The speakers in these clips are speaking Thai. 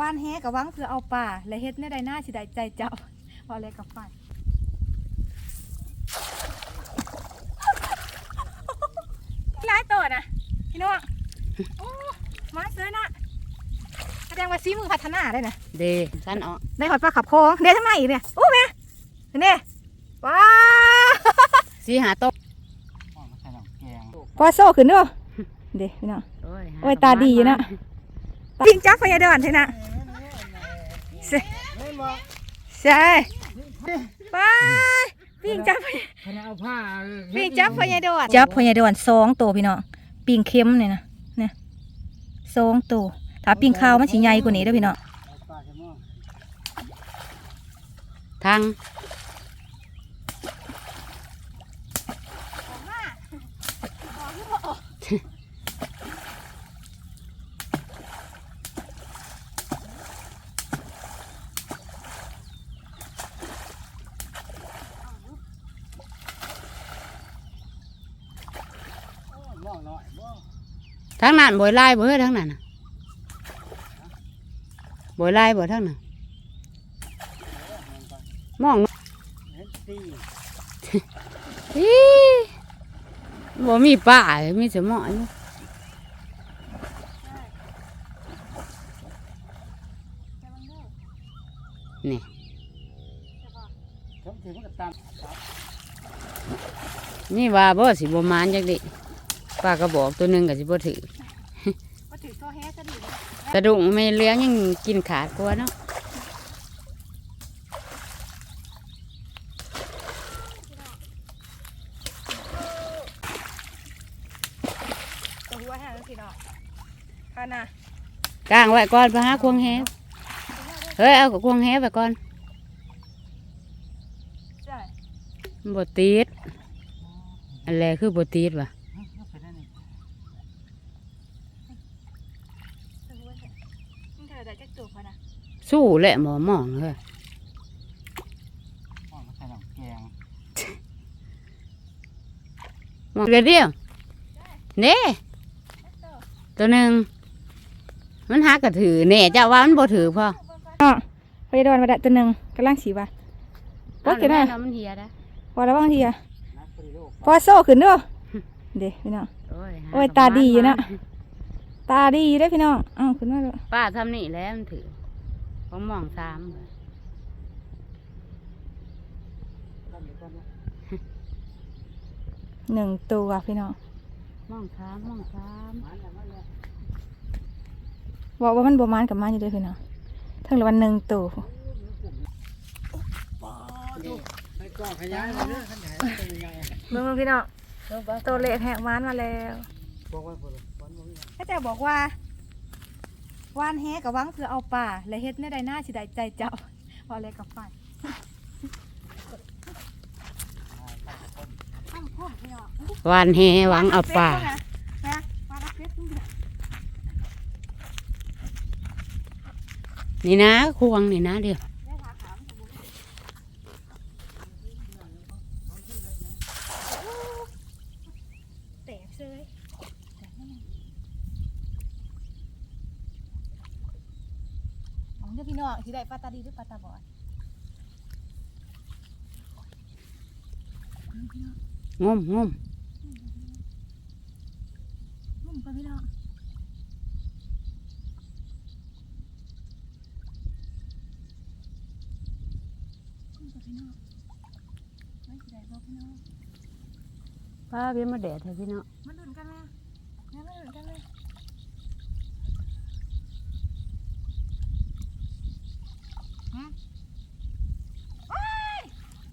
ว่านแฮกับวังเพื่อเอาป่า และเฮ็ดในใดหน้าสิได้ใจเจ้าว่าอะไรกับฝ่ายร้ายตัวนะพี่น้องโอ้มาเสือนะแสดงว่าซีมือพัฒนาได้นะเดสันออกได้หอดปลาขับโค้งเดี๋ยวทำไมอีกเนี่ยโอ้แม่เนี่ยว้าสีหาตกพอโซ่ขึ้นด้วยเดี๋ยวพี่น้องโอ้ยหโอ้ยตาดีอยู่นะปิงจับพญาเดินเถอะนะ ใช่ใช่ไปปิงจับเอาผ้าปิงจับพญาเดินจับพญาเดินสองตัวพี่น้องปิงเค็มเนี่ยนะเนี่ยสองตัวถ้าปิงขาวมันสิใหญ่กว่านี้เด้อพี่น้องทาง มองหน่อยมอง ทางนั้นบ่อยไล่บ่เฮ้ยทางนั้นน่ะบ่อยไล่บ่ทางนั้นมองเห็นตีอีบ่มีป่ามีแต่หมออยู่นี่ทั้งทีมันก็ตามนี่ว่าบ่สิบ่มานจักดิ ป้าก็บอกตัวหนึงก็สิบ่ถือมาถือโซ่แฮจะดีกระดุงไม่เลี้ยงยังกินขาดกลัวเนาะตัวหัวแห้งพี่น้องค่ะนะกางไว้ก่อนไปหาควงแฮเฮ้ยเอากับควงแฮไปก่อนใช่มันบ่ติดอะไรคือบ่ติดวะ เป็นอันนี้ ตัวหัวแห้งมึงเธอได้จักตัวค่ะนะ สู้แหละหมอหมองเฮ้ยมองใส่น้ำแกงหมองเดียวเดียวเน่ตัวหนึ่งมันหากระถือเน่เจ้าว่ามันบ่ถือพ่อพญาเดินมาได้ตัวหนึ่งกำลังสีว่าว่าเกิดอะไรมันเหียได้พอแล้วบางทีอะนักปริโลกพอโซ่ขึ้นด้วยเดี๋ยวพี่น้องโอ้ยหโอ้ยตาดีอยู่นะตาดีได้อพี่น้องอ้าวขึ้นมาเลยป้าทำนี่แหล้วมันถือ ผมมองสามกันอยู่กันนะหนึ่งตัวพี่น้องมองสามมองสามมันละมันละบอกว่ามันบวมานกับมันอยู่ด้วยพี่น้องทั้งละวันหนึ่งตัวให้กล้องขยายเลยเด้อขยายมันเป็นยังไงเมืองพี่น้องตัวเล็กแหกมานมาแล้ว บอกไว้พอเลยวันนี้ก็จะบอกว่า ว่านแฮกับวังเพื่อเอาป่า และเฮ็ดในใดหน้าสิได้ใจเจ้าพอะไรกับฝ่ายตั้งพ่อพี่น้องวานแหหวังเอาป่า นะนะมารับเพชรนี่นะนี่นะควงนี่นะเดียว ได้ถามถามสมมุติแตกเลยแตกแน่ของเด้อพี่น้องสิได้ปลาตาดีหรือปลาตาบอดงมงมนุ่มปะพี่น้องนุ่มปะพี่น้องไม่สิได้บอกพี่น้องป้าเบี้ยมาแดดให้พี่น้องมาดุนกันไหมแม่มาดุนกันไหม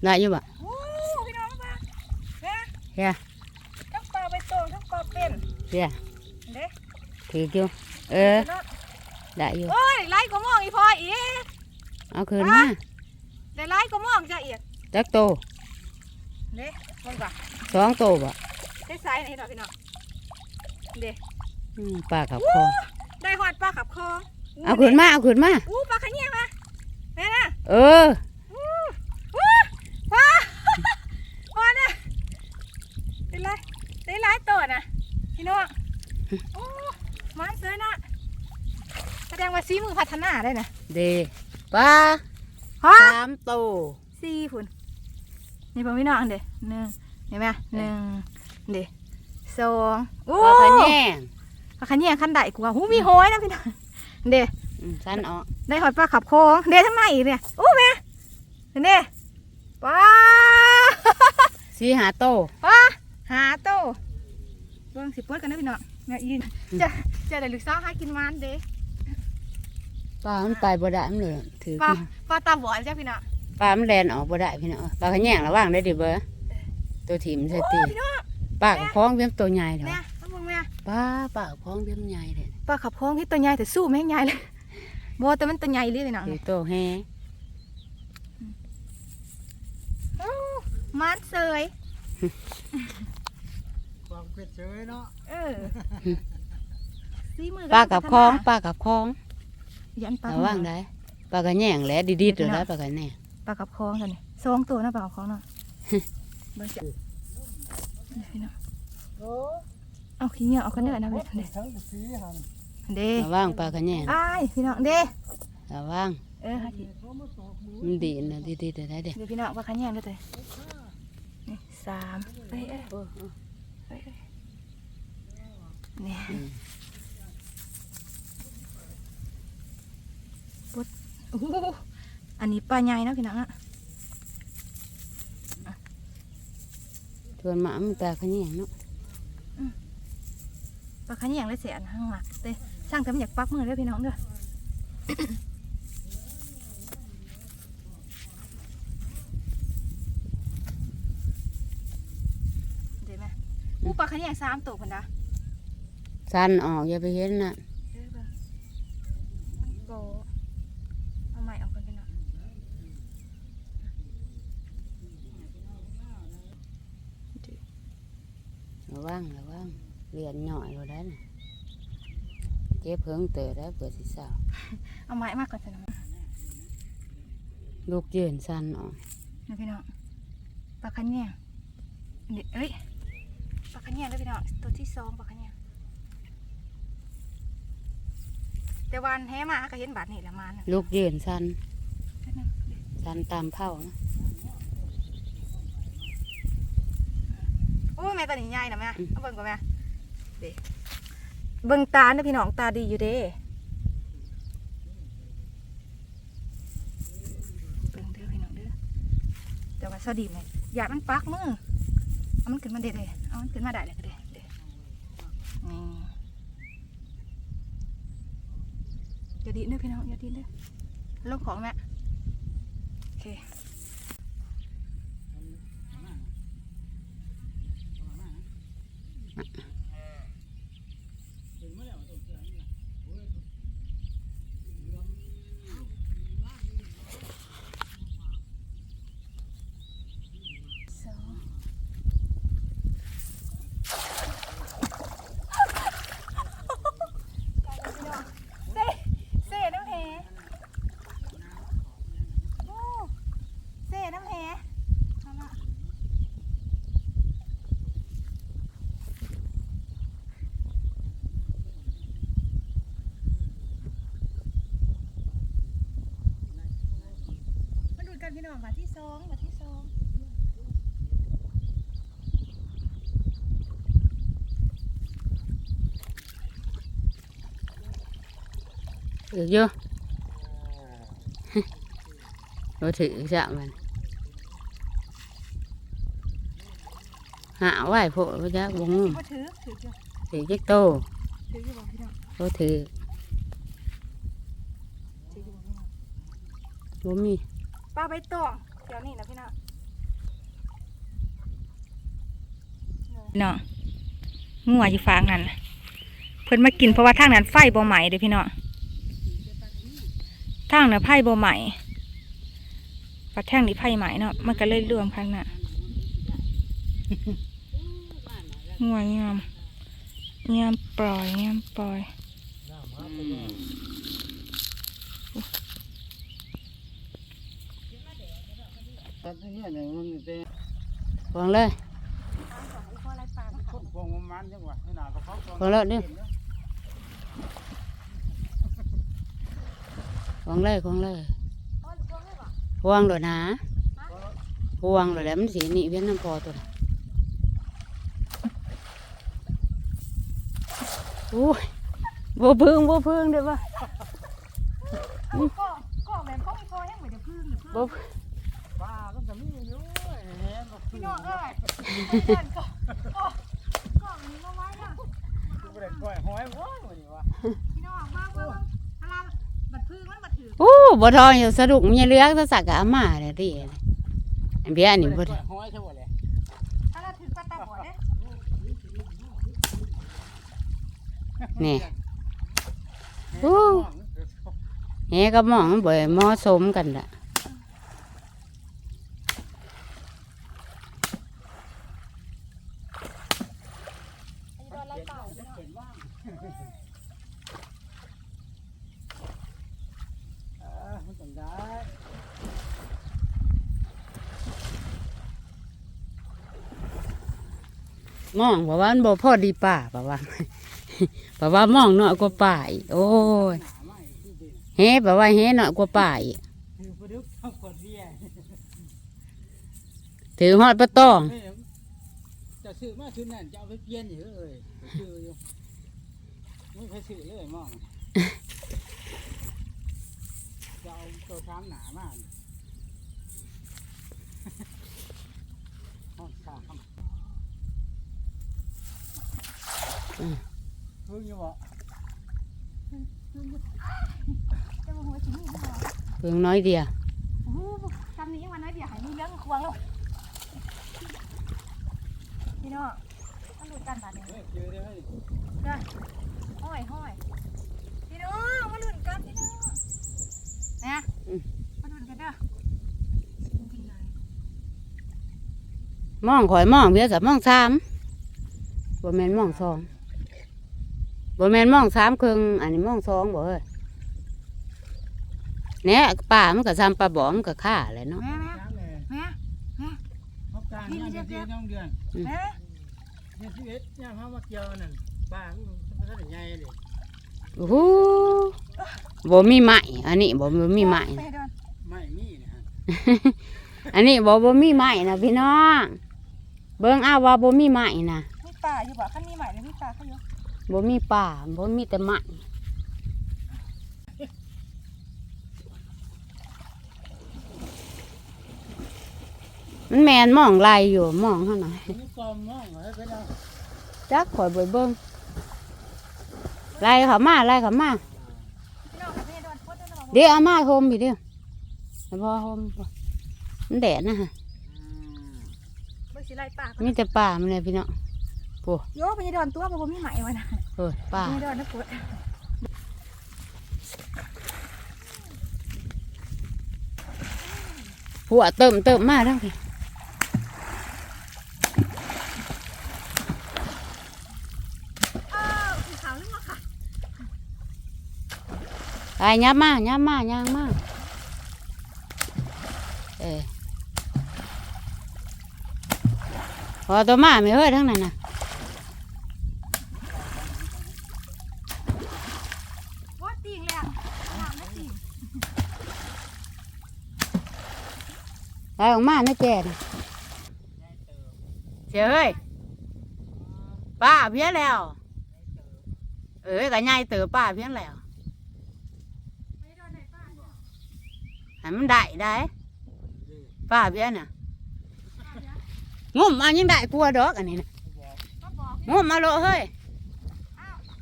ได้อยู่บ่โอ้พี่น้องมาแม่เฮียทั้งปลาใบตองทั้งปลาเป็นเฮียเด้ถืออยู่เออเนาะได้อยู่โอ้ยไล่ก็มองอีพออีกเอาคืนมาได้ไล่ก็มองจะอีกจักโตเด้มองก่อนสองโตบ่ได้สายไหนดอกพี่น้องเด้อืมปลากับคอได้หอดปลาขับคลองเอาคืนมาเอาคืนมาอู้ปลาขะเนียมาแม่น่ะเออ อู้ว้าว้าว้าเนี่ย ได้ไล่ได้ไล่ตัวน่ะพี่น้องโอ้มาเสือน่ะแสดงว่าว่าซีมือพัฒนาได้นะเดปลาฮะสามโตวสี่พุ่นนี่พ่อพี่น้องเด้หนึ่งเห็นไหมหนึ่งเด้สองโอ้ปลาขะแยงปลาขะแยงขั้นใดกว่าหูมีห้อยนะพี่น้องเด้อืมสันออกได้หอยปลาขับโค้งเด้ทั้งในอีกเนี่ยโอ้แม่เด้ปลาสีหาโตวปลา หาโตเบิ่งสิปวดกันนะพี่น้องแม่ยินจะจะได้ลูกสาวหากินมันเด้ปลามันไปบ่ได้มันเลยถือปลาปลาตาบอดจ้ะพี่น้องปลามันแลนออกบ่ได้พี่น้องปลาขะแยงระว่างได้ดิเบอตัวถิ่มใส่ตีพี่น้องปลากระพ้องเบี้ยมตัวใหญ่เถแม่อะเอามึงแม่ปลาปลากระพ้องเบี้ยมใหญ่เด้อปลาขับโค้งที่ตัวใหญ่แต่สู้แม่งใหญ่เลยบ่แต่มันตัวใหญ่เลยพี่น้องถือโตแฮโอ้มันเสยความ เป็ดเฉยเนาะเออซีมือปลากระพ้องปลากระพ้องยันปลาระว่างได้ปลากระแยงแหละดีๆตัวได้ปลากระแยงปลากับคองกันนี่สองตัวนะปลากับคองเนาะเบิ่งจ้ะนี่พี่น้องโอ้เอาขี้เหงื่อเอากันเด้อนะพี่เด้ทั้งสีหันเด้ระว่างปลากระแยงอ้ายพี่น้องเด้ระว่างเออหากินเขามาตอกมือมันดีนะดีๆตัวได้เด้อเดี๋ยวพี่น้องว่าขันแยงด้วยเด้อนี่สามเอ้ยเอ้ย เอ้ยเอ้ยนี่ปุ๊ดโอ้โหอันนี้ปลาใหญ่นะพี่น้องอะทวนหมามันปลากระแยงเนาะปลาขันแยงเลยเสียอันข้างหลักเด้ช่างแต่ไม่อยากปักมือเด้อพี่น้องเด้อเดี๋ยวแม่อู้ปลาขันแยงสามตัวคนดะ สันออกอย่าไปเห็นน่ะเออเบิ่งมันโบเอาใหม่เอากันพี่น้องระว่างระว่างเรียนหน่อยเราได้น่ะเก็บเพิ่งเตอได้เปิดสิสาวเอาไม้มากก่อนสิน้องลูกยืนสันออกนะพี่น้องปลาขันแยงเดี๋ยวเอ้ยปลาขันแยงเลยพี่น้องตัวที่สองปลาขัน แยงแต่วันแห่มาก็เห็นบาดนี่แหละมันลูกยืนสันสันตามเผานะโอ้ยแม่ตาหนีใหญ่นะแม่เอาเบิ่งก่อนแม่เด้เบิ่งตาเด้อพี่น้องตาดีอยู่เด้เบิ่งเด้อพี่น้องเด้อแต่ว่าสดีไหมอยากมันปักมือเอามันขึ้นมาเด้เลยเอามันขึ้นมาได้เลยก็เด้เด้นี่อย่า ดีเด้อพี่น้องอย่าดีเด้อลงของแม่โอเค สองเซ่เซ่น้ำแหโอ้เซ่น้ำแหเอามามาดูกั นพี่น้องบาทที่สองบาทที่สองถืออยู่เราถือจะมันหาไหวพว กเราจะบงมาถือถืออยู่ถือเจ๊กโตถืออยู่บ่พี่น้องเราถือถืออยู่บ่พี่น้องบ่มีป้าใบตองเดี๋ยวนี้นะพี่น้องพี่น้องงัวอยู่ฟางนั่นน่ะเพิ่นมากินเพราะว่าทางนั้นไฟบ่ไหม้เด้อพี่น้องทางนั้นไฟบ่ไหม้ปัดแท่งนี้ไฟไหม้เนาะมันก็เลยรวมข้างหน้างัวงามงามปล่อยงามปล่อย ตัดอย่างเงี้ยเนี่ยมันเป็นวางเลยคนพวงมันจังหวะนี่นาก็เขาวางเลยนี่ควงเลยควงเลยห่วงโดดนะห่วงโดดแล้วมันสีนี่เวียนน้ำพอตัวน่ะโอ้ยบ่พึ่งบ่พึ่งเด้อว่าก็ก็แบบ น้องเอ้ยเพื่อนก็ก็ก็มีมาไว้อะคือบ่ได้ปล่อยหอยบ่มื้อนี้วะพี่น้องว่างว่างว่างพลาบัดพึ่งมันบัดถือโอ้บ่ทองอยู่สะดุกมันยังเหลือกซะสักกะอามาเด้อดิอันเบี้ยอันนี้บ่ปล่ได้อยหอยใช่บ่แหละถ้าเราถือปลาตาบอดเด้นี่โอ้แหกับหมองมันบ่เหมาะสมกันละ โดนไล่เต่า เออมันต้องได้ ห มองบอกว่ามันบ่พอดีป่าบอกว่าบอกว่าหมองน้อยกว่าป่าอีกโอ้ยหนาไม้คือดิเฮ้บอกว่าเฮ้น้อยกว่าป่าอีกคือบ่ดึกเอาคนเรียถือฮอดประตองเฮ้ยจะซื้อมาซื้อนั่นจะเอาไปเปลี่ยนอยู่เอ้ยซื้ออยู่ไม่เคยซื้อเลยมองจะเอาตัวช้ำหนามากห้องสาม เพิ่งอยู่บ่จะมาหัวชิ้นนี้พอเพิ่งน้อยเดียวโอ้โหคำนี้ยังวันน้อยเดียวหายมีเบาดเนี่ยเฮ้ยเจอได้ไหมห้อยห้อยพี่น้องมาหลุดกันพี่น้องนะมาหลุดกันเด้อหมองข่อยหมองเบี้ยกับหมองสามบ่แมนหมองสองบ่แม่นหมองสามครึ่งอันนี้มองสองบ่เอ้ยเนี่ยป่ามันก็ซ้ำปลาบอมันก็ฆ่าแหละเนาะ แม่แม่ช้ำเลยแม่เขากลางย่างเดือนน้องเดือนแม่เดือนสิบเอ็ดย่างเขามาเกี่ยวนั่นบ้ามันก็ได้ใหญ่เลยโอ้โหบ่มีไม้อันนี้บ่บ่มีไม้แม่เดินไม่มีนะฮะอันนี้บ่บ่มีไม้นะพี่น้อง เบิ่งเอาว่าบ่มีไม้นะมีป่าอยู่บ่ขั้นมีใหม่เลยมีป่าเขาอยู่ บ่มีป่าบ่มีแต่ไม้มันแม่นมองลายอยู่มองเท่าไหร่นี่กลมมองเหรอเป็นเอาจักข่อยเบิ่งเบิ่งลายเขามาลายเขามาพี่น้องกับแม่เดินพุทธเดินเดี๋ยวเอามาโฮมพี่เดียวให้พ่อโฮมบ่มันแดดนะฮะเบิ่งสิไล่ป่ามีแต่ป่ามันเลยพี่น้อง โยกไปเดินตัวบ่บ่มีใหม่ไว้นะเออป่าแม่เดินนะพุทธหัวเติมเติมมาแล้วพี่อ้าวสีขาวนึกว่าค่ะไปยับมายับมาย่างมาเออพอตัวมาไม่เฮ้ยทั้งนั้นนะ ว่าตีงแล้วหลังไม่ตีง ไปออกมาไม่แก่นะเสียเฮ้ยป้าเพี้ยนแล้ว เอ้ยกับยายเต๋อป้าเพี้ยนแล้วไหนป้าให้มันได้ได้ป้าเพี้ยนน่ะงุ่มายังได้กลัวดอกอันนี้นะก็บอกงุ่มมาโลเฮ้ย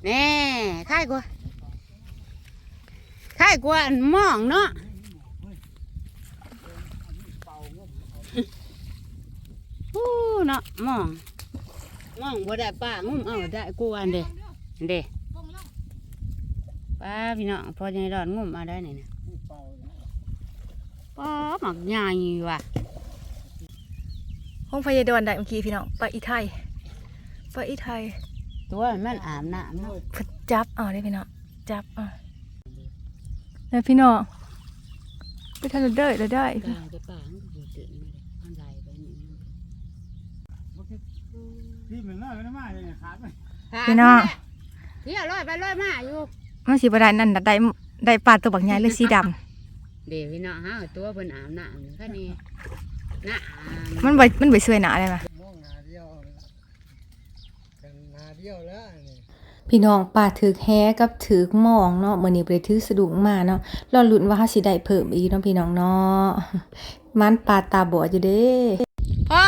แน่ค่ายกลัวค่ายกลัวอันมองเนาะ เป่าเงิน อู้เนาะมองมองบ่ได้ป้างุ่มเอาได้กลัวอันเด้อันเด้วงลงป้าพี่น้องพอจะรอดงุ่มมาได้นี่นะเป่านะป้าหมักใหญ่ว่ะห้องพยาดอนได้เมื่อกี้พี่น้องไปอีไทยไปอีไทยตัวมันอาบน้ำเนาะพดจับเอาได้พี่น้องจับเอาแล้วพี่น้องไปทะเลเด้อเลยได้ กลางไปป่ามันก็บ่ตื่นมาเลยมันไหลไปนี่ ที่มันน้อยมันมากเลยขาดไหมพี่น้อง เที่ยวลอยไปลอยมาอยู่มันสิบ่ได้นั่นน่ะได้ได้ปลาตัวบักใหญ่เลยสีดำเดี๋ยวพี่น้องเฮาตัวเพิ่นอาบน้ำนี่แค่นี้น้ำมันบ่มันบ่สวยหนาเลยมั้ยมองหนาเดียวละกันหนาเดียวแล้วนี่ พี่น้องป่าถือแฮกับถือหมองเนาะมื้อนี้บ่ได้ถือสะดุ้งมาเนาะรอลุ้นว่าเฮาสิได้เพิ่มอีกเนาะพี่น้องเนาะมันปลาตาบอดอยู่เด้ พอ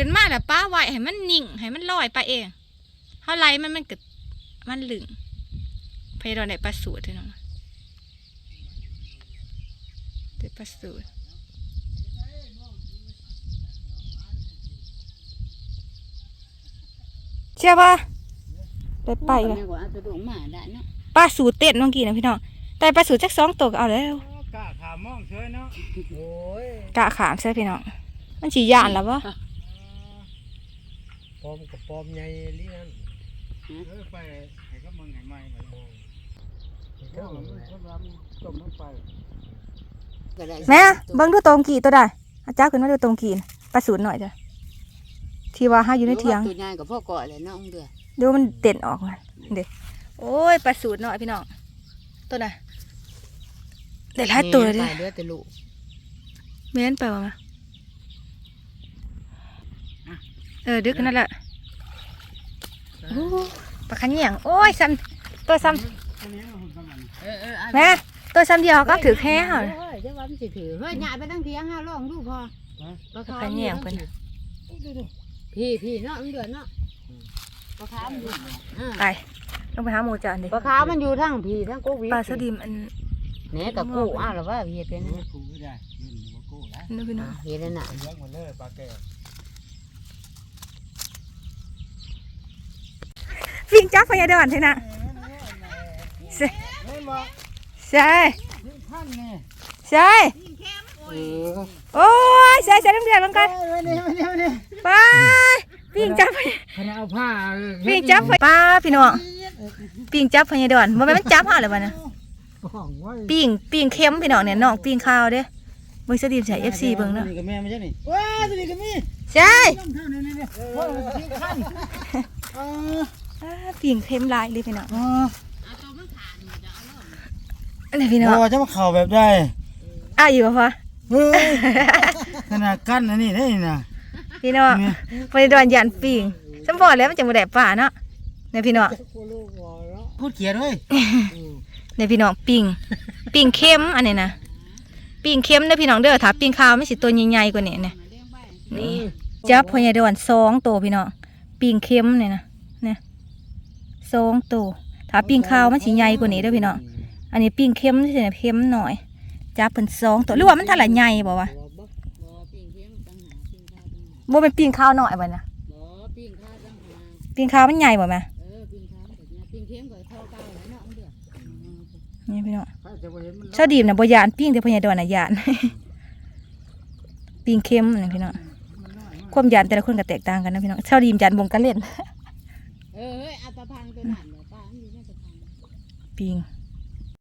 ขึ้นมาแล้วป้าไว้ให้มันนิ่ง ให้มันลอยไปเองเฮาไล่มันมันก็มันลึงพยายามได้ปลาสูตรพี่น้องได้ปลาสูตรเชื่อป่ะได้ไปไปป่ะก็เอาตัวดวงมาได้เนาะปลาสูตรเต้นเมื่อกี้นะพี่น้องแต่ปลาสูตรจักสองตัวก็เอาแล้วกล้าขามมองเฉยเนาะ โอ้ยกะขามใช่พี่น้อง มันฉีย่านแล้ววะป อมกับปอมใหญ่ลีนั่นเออไปให้ก็มึงให้ไม่ไปมองก็มันก็รำต้มลงไปก็ได้แม่เบิ้งดูตรงกี่ตัวได้อาจารย์ขึ้นมาดูตรงกี่น่ะปลาสูตรหน่อยจ้ะที่ว่าห้าอยู่ในเถียงตัวใหญ่กับพ่อก่อเลยเนาะองเดือดูมันเด่นออกมาเด็โอ้ยปลาสูตรหน่อยพี่น้องตัวน่ะเด็ดหลายตัวเลยดิไปเดือแต่ลูกเม้นไปว่ามา เออดึกนั่นแหละโอ้ปลาขันเหยียงโอ้ยซ้ำตัวซ้ำอันนี้มันประมาณเออเออเอาแม่ตัวซ้ำเดียวก็ถือแค่เหรอเฮ้ยเดี๋ยวว่ามันสิถือเฮ้ยหยาไปตั้งเทียงห้าลองดูพอปลาขาวปลาแยงเพิ่นพี่พี่เนาะองเดือเนาะปลาขาวมันอยู่อ่าไปต้องไปหาหมูจานดิปลาขาวมันอยู่ทั้งพี่ทั้งกุ๊กวิปลาสดิมอันเนี่ยกับกู้อ้าวหรือว่าเฮ็ดเป็นนี้กูไม่ได้นี่มันบ่กูแล้วนู้นพี่น้องเฮ็ดนั่นน่ะ เลี้ยงมันเลย ปลาแก่วิ่งจับพยาดอนใช่นะใช่ไม่มาใช่ที่ท่านนี่ใช่เออโอ้ยใช่ใช่ต้องเดือดเหมือนกันไม่ได้ไม่ได้ไม่ได้ไปวิ่งจับขณะเอาผ้าวิ่งจับป้าพี่น้องปิ่งจับพยาดอนบ่แม่นมันจับห่าเลยวันน่ะห้องไว้ปิ่งปิ่งเค็มพี่น้องเนี่ยน้องปิ่งข้าวเด้เบิ่งสตรีมใส่ FC เบิ่งเนาะนี่กับแม่ไม่ใช่ นี่ว้าตัวนี้กับแม่ใช่ต้องเท่านี้นี่โอ้ยที่ขั้นอ่าอ่าปิ่งเค็มหลายเลยพี่น้องอ่าอันนี้พี่น้องโอ้จะมาเข่าแบบได้อะอยู่บ่พอเฮ้ยขนาดกั้นอันนี้ได้นะพี่น้องพยาดอนยันปิ่งสมพอแล้วมันจะบ่ได้ป่าเนาะเนี่ยพี่น้องพูดเขียนเว้ยเนี่ยพี่น้องปิ่งปิ่งเค็มอันนี้นะปิ่งเค็มเด้อพี่น้องเด้อถ้าปิ่งขาวไม่สิตัวใหญ่ๆกว่านี้เนี่ยนี่จับพญาดอนสองตัวพี่น้องปิ่งเค็มเนี่ยนะเนี่ย สองตัวถ้าปิ่งข้าวมันสิใหญ่กว่านี้ด้อพี่น้องอันนี้ปิ่งเค็มนี่สิเนี่ยเค็มหน่อยจับเพิ่นสองตัวหรือว่ามันท่าไหร่ใหญ่บ่วะบ่ปิ้งเค็มตั้งหาปิ้งข้าวหาบ่เป็นปิ่งขาวหน่อยบ่นะปิ้งข้าวมันใหญ่บ่แม่าวแบบนี้ปิ้งเค็มก็เท่าเก่าแล้วเนาะองเดือนี่พี่น้องจะบ่เห็นมันชาดีมนะบ่ยานปิ่งแต่พญาดอนน่ะยานปิ่งเค็มนี่พี่น้องความยานแต่ละคนก็แตกต่างกันนะพี่น้องชาดีมยานบงกันเล่นเออเอา พังตัวนั้นเดี๋ยวป้ามันอยู่ในตะพังปิง